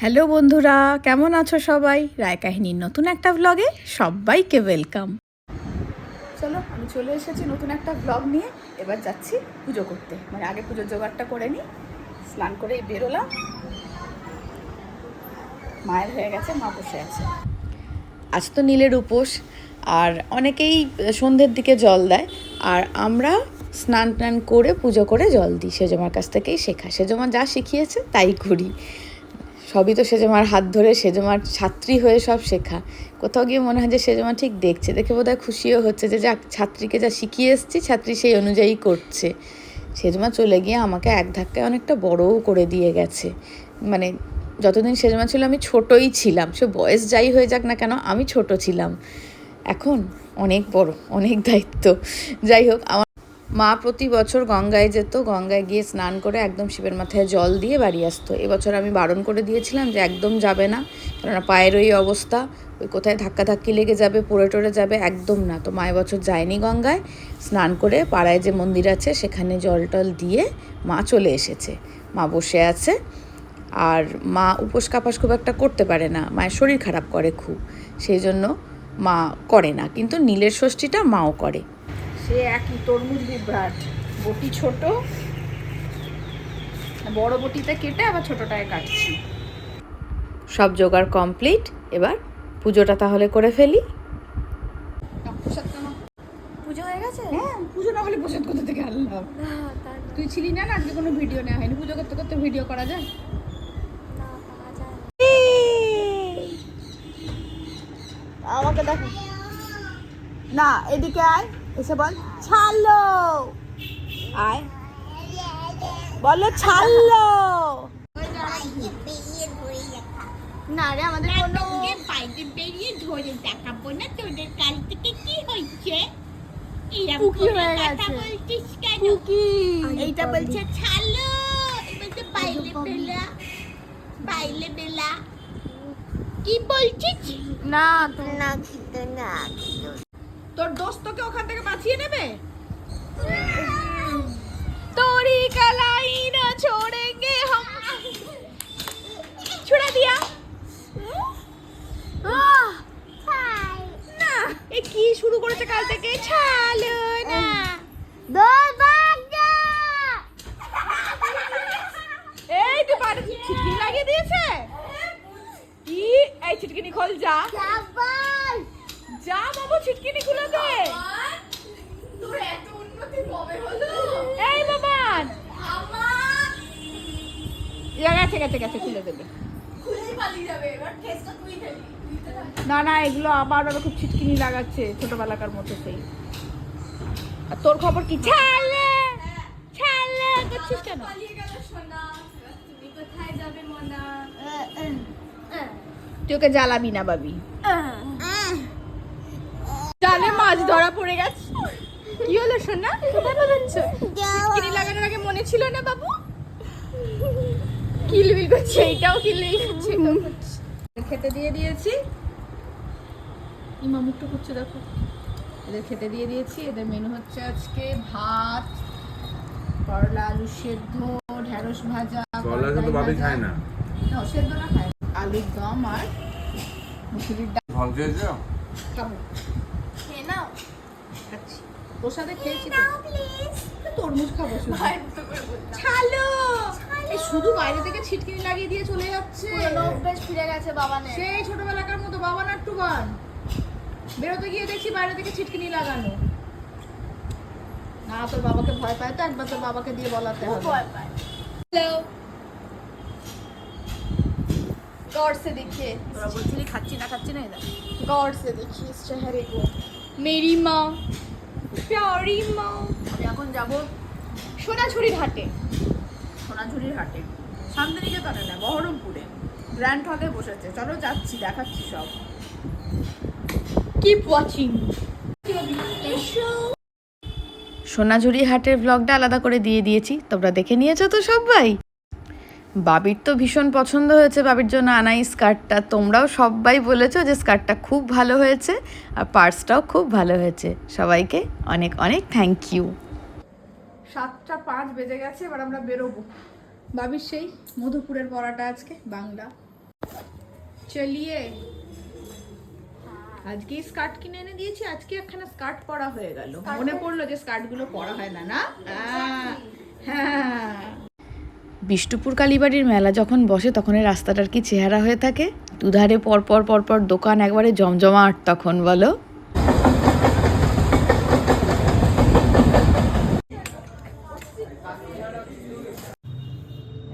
Hello বন্ধুরা, কেমন আছো সবাই? রায় কাহিনীর নতুন একটা ব্লগে সবাইকে ওয়েলকাম চলো, আমি চলে এসেছি নতুন একটা ব্লগ নিয়ে। এবার যাচ্ছি পুজো করতে। মানে আগে পুজোর জোগাড়টা করে নিই স্নান করেই বেরোলাম। মায়ের হয়ে গেছে, মা বসে আছে। আজ তো নীলের উপোস, আর অনেকেই সন্ধ্যের দিকে জল দেয়। আর আমরা স্নান টান করে পুজো করে জল দিই। সেজমার কাছ থেকেই শেখা। সেজমা যা শিখিয়েছে তাই করি। সবই তো সেজমার হাত ধরে সেজমার ছাত্রী হয়ে সব শেখা। কোথাও গিয়ে মনে হয় যে সেজমা ঠিক দেখছে, দেখে বোধহয় খুশিও হচ্ছে যে যাক, ছাত্রীকে যা শিখিয়ে এসছি, ছাত্রী সেই অনুযায়ী করছে। সেজমা চলে গিয়ে আমাকে এক ধাক্কায় অনেকটা বড়ও করে দিয়ে গেছে। মানে যতদিন সেজমা ছিল আমি ছোটই ছিলাম, সে বয়স যাই হয়ে যাক না কেন আমি ছোট ছিলাম। এখন অনেক বড়, অনেক দায়িত্ব। যাই হোক, আমার মা প্রতি বছর গঙ্গায় যেত, গঙ্গায় গিয়ে স্নান করে একদম শিবের মাথায় জল দিয়ে বাড়ি আসতো। এবছর আমি বারণ করে দিয়েছিলাম যে একদম যাবে না, কেননা পায়ের ওই অবস্থা, ওই কোথায় ধাক্কাধাক্কি লেগে যাবে, পড়ে টরে যাবে, একদম না। তো মা এবছর যায়নি গঙ্গায়, স্নান করে পাড়ায় যে মন্দির আছে, সেখানে জল টল দিয়ে মা চলে এসেছে। মা বসে আছে, আর মা উপোস কাপাস খুব একটা করতে পারে না, মায়ের শরীর খারাপ করে খুব, সেই জন্য মা করে না। কিন্তু নীলের ষষ্ঠীটা মাও করে। সে একই তরমুজ বিভ্রাট। বটি ছোট বড় বটিতে কেটে আবার ছোটটায় কাটছি। সব জোগাড় কমপ্লিট এবার পুজোটা তাহলে করে ফেলি। পুজো হয়ে গেছে? হ্যাঁ পুজো না হলে প্রসাদ কোথা থেকে আনলাম? তুই ছিলি না না আজকে কোনো ভিডিও নেওয়া হয়নি। পুজো করতে করতে ভিডিও করা যায়? আমাকে দেখো। না এদিকে আয়। এসে বল ছাড়লো। আয়। বলো ছাড়লো। না রে আমাদের কোনো বাইরে বেরিয়ে ধরে দেখাবো না তোদের কাল থেকে কি হয়েছে? কুকি হয়ে গেছে। বলছিস কেন? কুকি। এইটা বলছে ছালো বলছে বেলা। বেলা। কি বলছিস? না না না তোর দোস্তকে ওখান থেকে বাঁচিয়ে নেবে? তোরি কালাই না ছোড়েঙ্গে হাম। ছোড়া দিয়া। না এ কি শুরু করেছে কাল থেকে? ছালো না। এই তুই পাটা ছিটকি লাগিয়ে দিয়েছে? কি? এই ছিটকিনি খোল যা। যা বাবু ছিটকিনি খুলে দে। তোর এত উন্নতি কবে হলো? এই বাবান। ইয়া, গেছে গেছে গেছে খুলে দেবে। না না এগুলো আবার আবার খুব ছিটকিনি লাগাচ্ছে ছোটবেলাকার মতো সেই। আর তোর খবর কি? ছালে ছালে করছিস কেন? যাবে মনা? তুই ওকে জ্বালাবি না বাবি। জালে মাছ ধরা পড়ে গেছে। কি হলো সোনা? কোথায় পালাচ্ছ? ছিটকিনি লাগানোর আগে মনে ছিল না বাবু? কিলবিল করছে। এইটাও কিলবিল করছে। এটাও খেতে দিয়ে দিয়েছি। ইমা মুখটা করছে দেখো। এদের খেতে দিয়ে দিয়েছি। এদের মেনু হচ্ছে আজকে ভাত করলা আলু সেদ্ধ ঢেঁড়স ভাজা করলা কিন্তু কলাই খায় না। না সেদ্ধ না খায়। আলুর দম আর মুসুরির ডাল। ধ্বংস খাব। প্রসাদে খেয়েছি তো তরমুজ খাবো শুধু ভাই তো করে বললাম ছালো এই শুধু বাইরে থেকে ছিটকিনি লাগিয়ে দিয়ে চলে যাচ্ছে পুরোনো অভ্যেস ফিরে গেছে বাবানে সেই ছোটবেলাকার মতো বাবা নাট্টুবান বেরোতে গিয়ে দেখছি বাইরে থেকে ছিটকিনি লাগানো না তোর বাবাকে ভয় পায় তো একবার তোর বাবাকে দিয়ে বলাতে খুব হবে ভয় পায় হ্যালো गौर से देखिए তোরা বলছিলি খাচ্ছি না খাচ্ছি না এদের गौर से देखिए इस चेहरे को मेरी माँ সরি আমি এখন যাব সোনাঝুরির হাটে। সোনাঝুরির হাটে। শান্তিনিকেতনে না বহরমপুরে। গ্র্যান্ড হলে বসেছে। চলো যাচ্ছি দেখাচ্ছি সব। কিপ ওয়াচিং সোনাঝুরি হাটের ব্লগটা আলাদা করে দিয়ে দিয়েছি। তোমরা দেখে নিয়েছো তো সবাই? বাবির তো ভীষণ পছন্দ হয়েছে বাবির জন্য আনা এই স্কার্টটা। তোমরাও সবাই বলেছ যে স্কার্টটা খুব ভালো হয়েছে আর পার্সটাও খুব ভালো হয়েছে। সবাইকে অনেক অনেক থ্যাংক ইউ সাতটা পাঁচ বেজে গেছে এবার আমরা বেরোবো। বাবির সেই মধুপুরের পড়াটা আজকে বাংলা। চলিয়ে। আজকে স্কার্ট কিনে এনে দিয়েছি আজকে একখানা স্কার্ট পরা হয়ে গেল। মনে পড়ল যে স্কার্টগুলো পরা হয় না না? হ্যাঁ। বিষ্ণুপুর কালীবাড়ির মেলা যখন বসে, তখন এই রাস্তাটার কি চেহারা হয়ে থাকে? দুধারে পরপর পরপর দোকান একবারে জমজমাট তখন, বলো।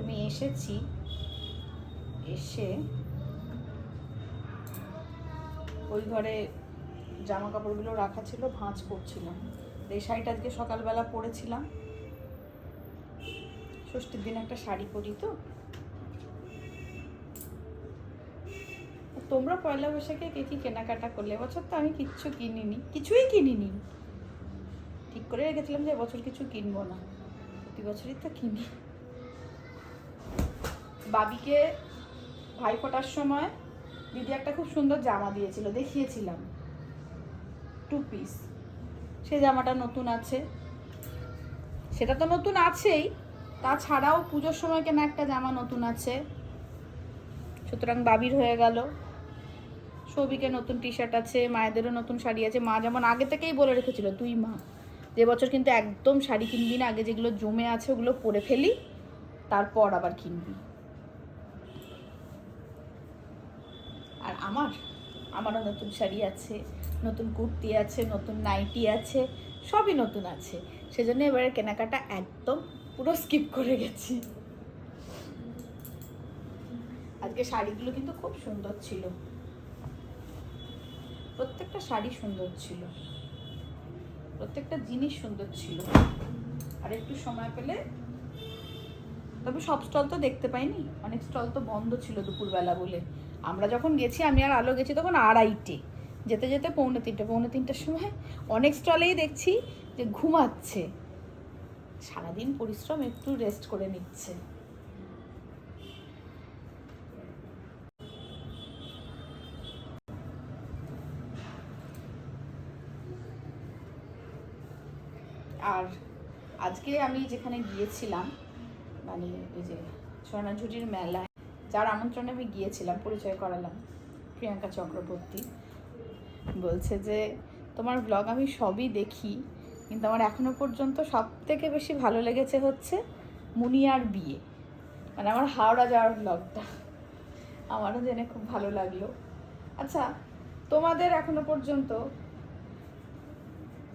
আমি এসেছি। এসে ওই ঘরে জামা কাপড়গুলো রাখা ছিল, ভাঁজ করছিলাম। এই শাড়িটা আজকে সকালবেলা পরেছিলাম। ষষ্ঠীর দিন একটা শাড়ি পরি তো। তোমরা পয়লা বৈশাখে কে কি কেনাকাটা করলে? এবছর তো আমি কিচ্ছু কিনিনি। কিছুই কিনিনি। ঠিক করে রেখেছিলাম যে এবছর কিছু কিনবো না। প্রতি বছরই তো কিনি। বাবিকে ভাই ফোটার সময় দিদি একটা খুব সুন্দর জামা দিয়েছিল, দেখিয়েছিলাম। টু পিস সে জামাটা নতুন আছে। সেটা তো নতুন আছেই। তাছাড়াও পুজোর সময় কেনা একটা জামা নতুন আছে? সুতরাং বাবির হয়ে গেল। সৌভিকে নতুন টি শার্ট আছে, মায়েদেরও নতুন শাড়ি আছে। মা যেমন আগে থেকেই বলে রেখেছিল তুই মা, যে বছর কিন্তু একদম শাড়ি কিনবি না, আগে যেগুলো জমে আছে ওগুলো পরে ফেলি, তারপর আবার কিনবি। আর আমার, আমারও নতুন শাড়ি আছে, নতুন কুর্তি আছে, নতুন নাইটি আছে, সবই নতুন আছে। সেজন্য এবারে কেনাকাটা একদম পুরো স্কিপ করে গেছি। আজকে শাড়িগুলো কিন্তু খুব সুন্দর ছিল। প্রত্যেকটা শাড়ি সুন্দর ছিল। প্রত্যেকটা জিনিস সুন্দর ছিল। আর একটু সময় পেলে তবে সব স্টল তো দেখতে পাইনি। অনেক স্টল তো বন্ধ ছিল দুপুরবেলা বলে। আমরা যখন গেছি, আমি আর আলো গেছি তখন আড়াইটে। যেতে যেতে পৌনে তিনটে। পৌনে তিনটের সময় অনেক স্টলেই দেখছি যে ঘুমাচ্ছে। সারাদিন পরিশ্রম একটু রেস্ট করে নিচ্ছে। আর আজকে আমি যেখানে গিয়েছিলাম মানে এই যে সোনাঝুরির মেলায়, যার আমন্ত্রণে আমি গিয়েছিলাম, পরিচয় করালাম, প্রিয়াঙ্কা চক্রবর্তী। বলছে যে, তোমার ব্লগ আমি সবই দেখি কিন্তু আমার এখনও পর্যন্ত সব থেকে বেশি ভালো লেগেছে হচ্ছে মুনিয়ার বিয়ে। মানে আমার হাওড়া যাওয়ার ব্লগটা আমারও জেনে খুব ভালো লাগল। আচ্ছা তোমাদের এখনও পর্যন্ত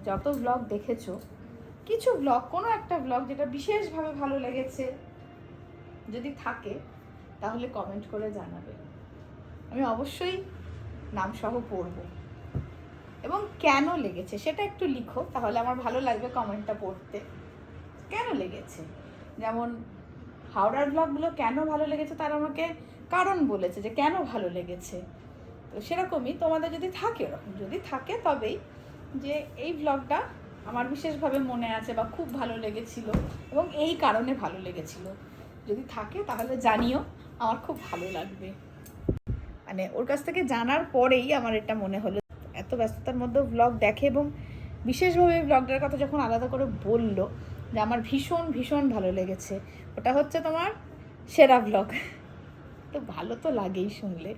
যত ব্লগ দেখেছ, কিছু ব্লগ কোনো একটা ব্লগ যেটা বিশেষভাবে ভালো লেগেছে যদি থাকে, তাহলে কমেন্ট করে জানাবে। আমি অবশ্যই নাম সহ পড়ব। এবং কেন লেগেছে সেটা একটু লিখো, তাহলে আমার ভালো লাগবে কমেন্টটা পড়তে। কেন লেগেছে? যেমন, হাওড়ার ব্লগগুলো কেন ভালো লেগেছে তার আমাকে কারণ বলেছে যে কেন ভালো লেগেছে। তো সেরকমই তোমাদের যদি থাকে ওরকম যদি থাকে তবেই যে এই ব্লগটা আমার বিশেষভাবে মনে আছে বা খুব ভালো লেগেছিল এবং এই কারণে ভালো লেগেছিল। যদি থাকে তাহলে জানিও, আমার খুব ভালো লাগবে। মানে ওর কাছ থেকে জানার পরেই আমার এটা মনে হলো এত ব্যস্ততার মধ্যে ব্লগ দেখে এবং বিশেষভাবে ব্লগটার কথা যখন আলাদা করে বলল যে আমার ভীষণ ভীষণ ভালো লেগেছে, ওটা হচ্ছে তোমার সেরা ব্লগ তো ভালো তো লাগেই শুনলে।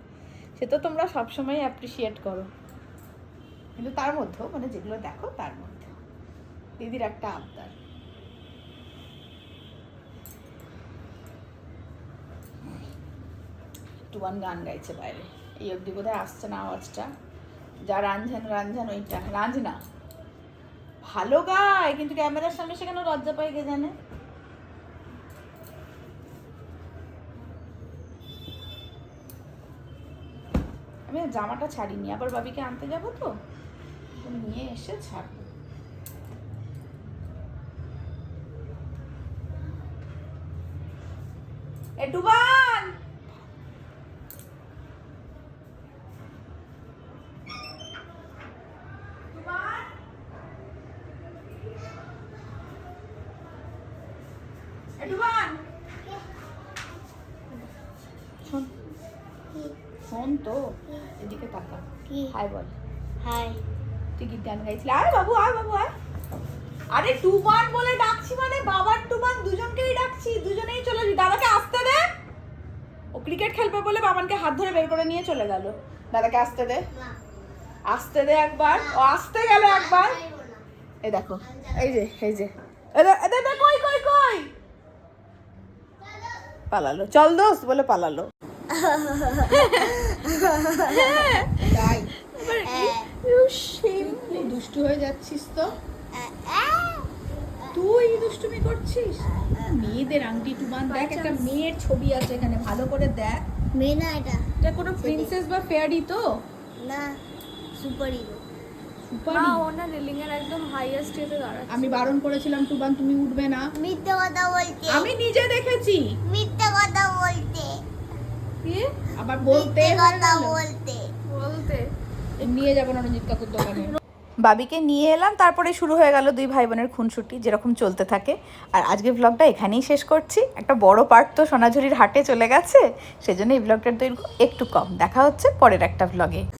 সে তো তোমরা সবসময় অ্যাপ্রিসিয়েট করো। কিন্তু তার মধ্যেও মানে যেগুলো দেখো, তার মধ্যে দিদির একটা আবদার। টুবান গান গাইছে বাইরে। এই অবধি বোধহয় আসছে না আওয়াজটা। যা রাঞ্ঝান রাঞ্ঝান ওইটা। রাঞ্ঝনা ভালো গায়, কিন্তু ক্যামেরার সামনে সেখানে লজ্জা পায় কে জানে? আমি জামাটা ছাড়িনি। আবার বাবিকে আনতে যাব তো? নিয়ে এসে ছাড়বো। এ শোন। শোন তো এদিকে তাকা। কি? হাই বল। হাই তুই গীত গান গাইছিলি? আয় বাবু আয় বাবু আয়। আরে টুবান বলে ডাকছি মানে বাবার টুবান দুজনকেই ডাকছি দুজনেই চলে যাবি দাদাকে আসতে দে। ওকে ক্রিকেট খেলবে বলে বাবানকে হাত ধরে বের করে নিয়ে চলে গেল। দাদাকে আসতে দে। আসতে দে একবার। ও আসতে গেল একবার। এই দেখো এই যে এই যে। কই কই কই? পালালো। চল দোস্ত বলে পালালো। দুষ্টু হয়ে যাচ্ছিস তো? তুই দুষ্টুমি করছিস? মেয়েদের আংটি টুবান দেখ একটা মেয়ের ছবি আছে এখানে ভালো করে দেখ। মেয়ে না এটা এটা কোনো প্রিন্সেস বা ফেয়ারি তো? না সুপার হিরো সুপারি। মা ও না রেলিং এর একদম হাইয়েস্ট এতে দাঁড়াচ্ছে। আমি বারণ করেছিলাম টুবান তুমি উঠবে না। মিথ্যে কথা বলতে। আমি নিজে দেখেছি। মিথ্যে কথা বলতে। কি? আবার বলতে হয়ে কথা বলতে। বলতে। নিয়ে যাব না রঞ্জিত কাকুর দোকানে। বাবিকে নিয়ে এলাম তারপরে শুরু হয়ে গেল দুই ভাই বোনের খুনসুটি যেরকম চলতে থাকে। আর আজকের ব্লগটা এখানেই শেষ করছি। একটা বড় পার্ট তো সোনাঝুরির হাটে চলে গেছে সেজন্য এই ব্লগটার দৈর্ঘ্য একটু কম। দেখা হচ্ছে পরের একটা ব্লগে